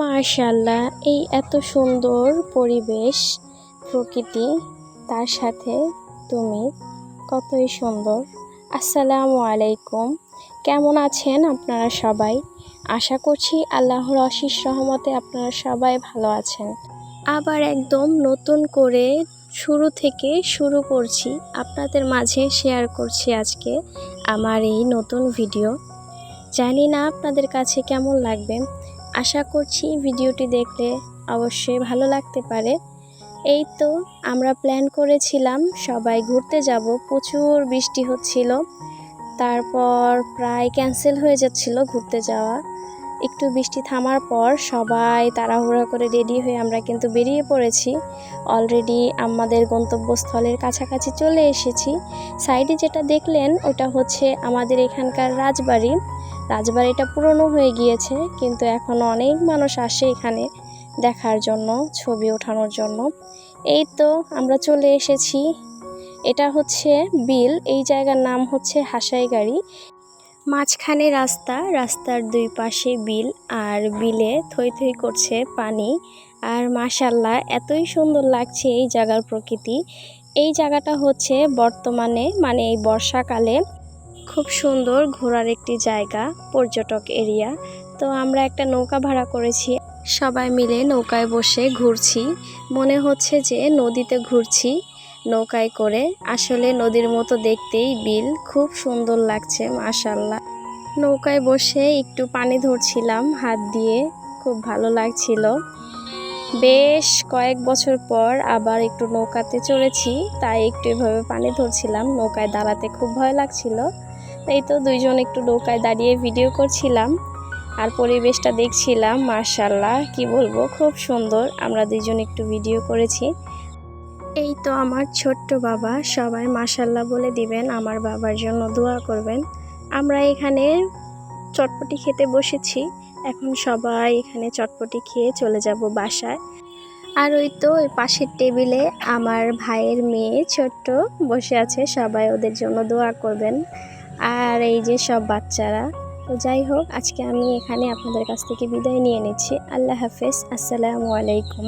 মাশাল্লাহ এই এত সুন্দর পরিবেশ প্রকৃতি, তার সাথে তুমি কতই সুন্দর। আসসালামু আলাইকুম, কেমন আছেন আপনারা সবাই? আশা করছি আল্লাহর অশিস রহমতে আপনারা সবাই ভালো আছেন। আবার একদম নতুন করে শুরু থেকে শুরু করছি, আপনাদের মাঝে শেয়ার করছি আজকে আমার এই নতুন ভিডিও। জানি না আপনাদের কাছে কেমন লাগবে আশা করছি ভিডিওটি দেখলে অবশ্যই ভালো লাগতে পারে। এই তো আমরা প্ল্যান করেছিলাম সবাই ঘুরতে যাব। প্রচুর বৃষ্টি হচ্ছিল। তারপর প্রায় ক্যান্সেল হয়ে যাচ্ছিল ঘুরতে যাওয়া। একটু বৃষ্টি থামার পর সবাই তাড়াহুড়া করে রেডি হয়ে আমরা কিন্তু বেরিয়ে পড়েছি। অলরেডি আমাদের গন্তব্যস্থলের কাছাকাছি চলে এসেছি। সাইডে যেটা দেখলেন, ওটা হচ্ছে আমাদের এখানকার রাজবাড়ি। রাজবাড়িটা পুরনো হয়ে গিয়েছে, কিন্তু এখন অনেক মানুষ আসে এখানে দেখার জন্য, ছবি ওঠানোর জন্য। এই তো আমরা চলে এসেছি। এটা হচ্ছে বিল, এই জায়গার নাম হচ্ছে হাসাইগাড়ি মাঝখানে রাস্তা, রাস্তার দুই পাশে বিল, আর বিলে থই থই করছে পানি। আর মাশাল্লাহ, এতই সুন্দর লাগছে এই জায়গার প্রকৃতি। এই জায়গাটা হচ্ছে বর্তমানে মানে এই বর্ষাকালে খুব সুন্দর ঘোরার একটি জায়গা, পর্যটক এরিয়া। তো আমরা একটা নৌকা ভাড়া করেছি। সবাই মিলে নৌকায় বসে ঘুরছি। মনে হচ্ছে যে নদীতে ঘুরছি নৌকায় করে। আসলে নদীর মতো দেখতেই বিল। খুব সুন্দর লাগছে মাশাল্লাহ নৌকায় বসে একটু পানি ধরছিলাম, হাত দিয়ে। খুব ভালো লাগছিল। বেশ কয়েক বছর পর আবার একটু নৌকাতে চড়েছি, তাই একটু এভাবে পানি ধরছিলাম। নৌকায় দাঁড়াতে খুব ভয় লাগছিল। এই তো দুইজন একটু নৌকায় দাঁড়িয়ে ভিডিও করছিলাম আর পরিবেশটা দেখছিলাম মার্শাল্লাহ কি বলব, খুব সুন্দর, আমরা দুইজন একটু ভিডিও করেছি। এই তো আমার ছোট্ট বাবা, সবাই মাশাল্লাহ বলে দিবেন, আমার বাবার জন্য দোয়া করবেন। আমরা এখানে চটপটি খেতে বসেছি, এখন সবাই এখানে চটপটি খেয়ে চলে যাব বাসায়। আর ওই তো ওই পাশের টেবিলে আমার ভাইয়ের মেয়ে ছোট্ট বসে আছে, সবাই ওদের জন্য দোয়া করবেন। আর এই যে সব বাচ্চারা, তো যাই হোক, আজকে আমি এখানে আপনাদের কাছ থেকে বিদায় নিয়ে নিচ্ছি। আল্লাহ হাফেজ, আসসালামু আলাইকুম।